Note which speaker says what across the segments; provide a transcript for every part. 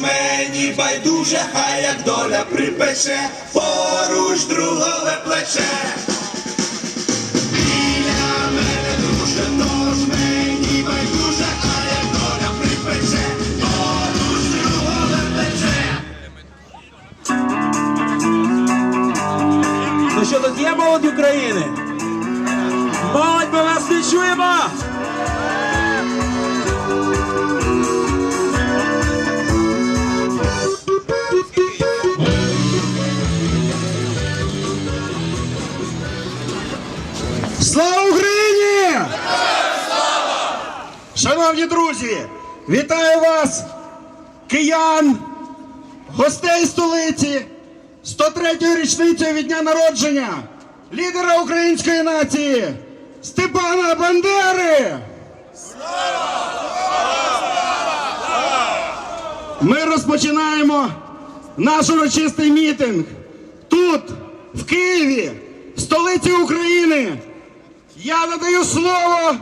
Speaker 1: Мені байдуже, хай як доля припече, поруч другове плече. Біля мене друже, тож мені байдуже, хай як доля припече, поруч другове плече.
Speaker 2: Ну що тут є молодь України? Молодь, ми вас не чуємо!
Speaker 3: Слава Україні! Шановні друзі, вітаю вас, киян, гостей столиці, 103-ю річницею від дня народження, лідера української нації Степана Бандери! Ми розпочинаємо наш урочистий мітинг тут, в Києві, столиці України. Я надаю слово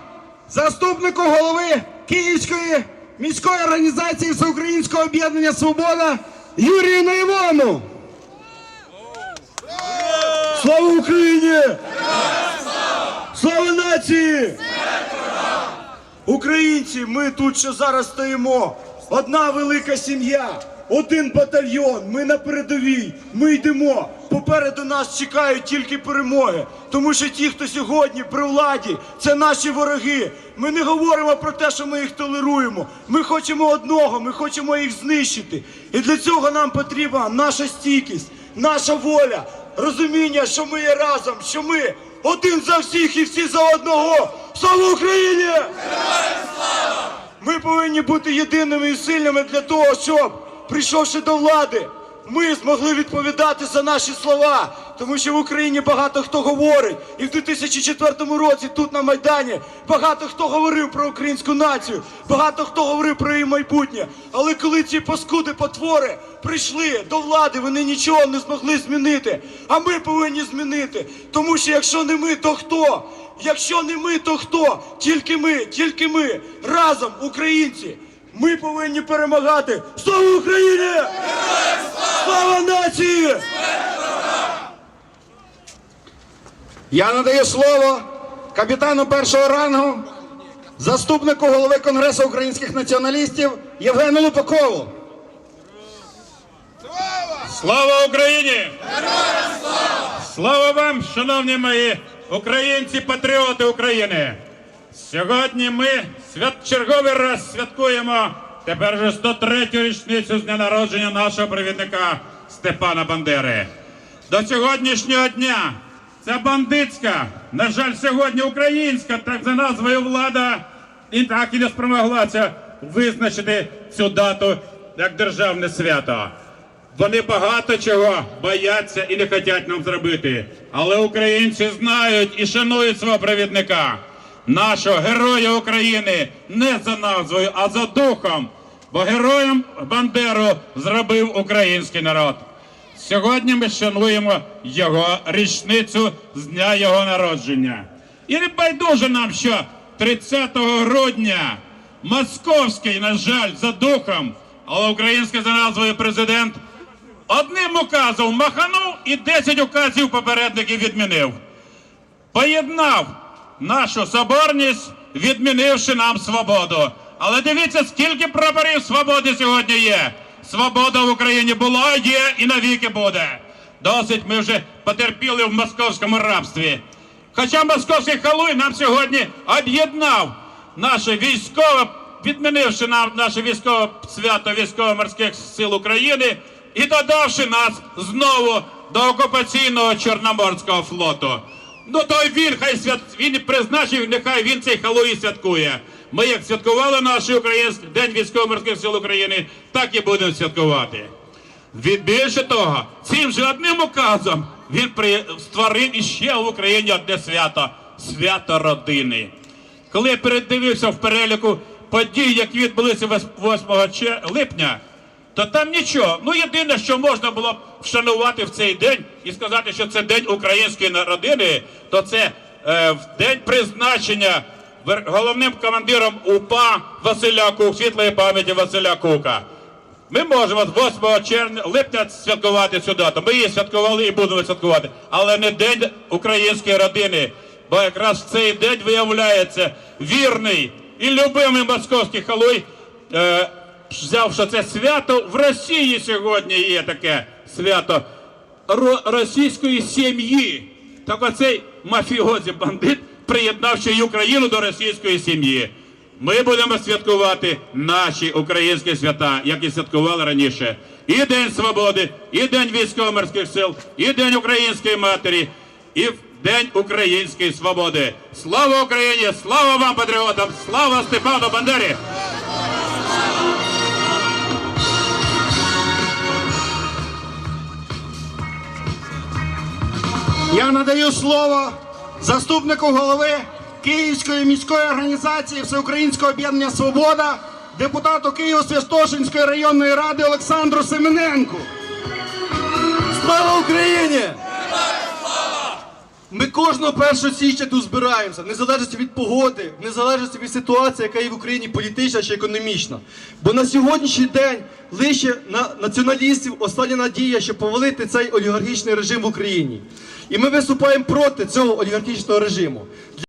Speaker 3: заступнику голови Київської міської організації Всеукраїнського об'єднання Свобода Юрію Наєвону. Слава Україні! Слава нації! Українці, ми тут ще зараз стоїмо. Одна велика сім'я, один батальйон. Ми на передовій. Ми йдемо. Попереду нас чекають тільки перемоги. Тому що ті, хто сьогодні при владі, це наші вороги. Ми не говоримо про те, що ми їх толеруємо. Ми хочемо одного, ми хочемо їх знищити. І для цього нам потрібна наша стійкість, наша воля, розуміння, що ми є разом, що ми один за всіх і всі за одного. Слава Україні! Ми повинні бути єдиними і сильними для того, щоб, прийшовши до влади, ми змогли відповідати за наші слова. Тому що в Україні багато хто говорить, і в 2004 році тут на Майдані багато хто говорив про українську націю, багато хто говорив про її майбутнє. Але коли ці паскуди потвори прийшли до влади, вони нічого не змогли змінити. А ми повинні змінити. Тому що якщо не ми, то хто? Якщо не ми, то хто? Тільки ми, тільки ми разом, українці. Ми повинні перемагати. Слава Україні! Слава нації! Я надаю слово капітану першого рангу, заступнику голови Конгресу українських націоналістів Євгену Лупакову.
Speaker 4: Слава Україні! Слава вам, шановні мої українці, патріоти України! Сьогодні ми свят... черговий раз святкуємо тепер вже 103-ю річницю з дня народження нашого провідника Степана Бандери. До сьогоднішнього дня ця бандитська, на жаль, сьогодні українська, так за назвою влада, і так і не спромоглася визначити цю дату як державне свято. Вони багато чого бояться і не хочуть нам зробити. Але українці знають і шанують свого провідника, нашого героя України, не за назвою, а за духом. Бо героєм Бандеру зробив український народ. Сьогодні ми шануємо його річницю з дня його народження. І не байдуже нам, що 30 грудня московський, на жаль, за духом, але український за назвою президент одним указом маханув і 10 указів попередників відмінив. Поєднав нашу соборність, відмінивши нам свободу. Але дивіться, скільки прапорів свободи сьогодні є. Свобода в Україні була, є і навіки буде. Досить ми вже потерпіли в московському рабстві. Хоча московський халуй нам сьогодні об'єднав наше військове, відмінивши нам наше військове свято військово-морських сил України і додавши нас знову до окупаційного Чорноморського флоту. Ну то він хай свят він призначив, нехай він цей халуї святкує. Ми як святкували наш український день військово-морських сил України, так і будемо святкувати. Від більше того, цим же одним указом він при... створив іще в Україні одне свято свято родини. Коли я передивився в переліку подій, які відбулися 8 че- липня, то там нічого. Ну єдине, що можна було б вшанувати в цей день і сказати, що це день української родини, то це е, в день призначення головним командиром УПА Василя Кук, світлої пам'яті Василя Кука. Ми можемо 8 червня, липня святкувати цю дату. Ми її святкували і будемо святкувати. Але не День української родини. Бо якраз в цей день виявляється вірний і любимий московський халуй, е, взяв, що це свято в Росії сьогодні є таке свято російської сім'ї. Так оцей мафіозі бандит приєднав ще й Україну до російської сім'ї. Ми будемо святкувати наші українські свята, як і святкували раніше. І День Свободи, і День військово-морських сил, і День української матері, і День української свободи. Слава Україні! Слава вам, патріотам! Слава Степану Бандері!
Speaker 5: Я надаю слово заступнику голови Київської міської організації Всеукраїнського об'єднання Свобода, депутату Києво-Святошинської районної ради Олександру Семененку.
Speaker 6: Слава Україні! Ми кожного 1 січня тут збираємося, незалежно від погоди, незалежно від ситуації, яка є в Україні політична чи економічна. Бо на сьогоднішній день лише на націоналістів остання надія, щоб повалити цей олігархічний режим в Україні. І ми виступаємо проти цього олігархічного режиму.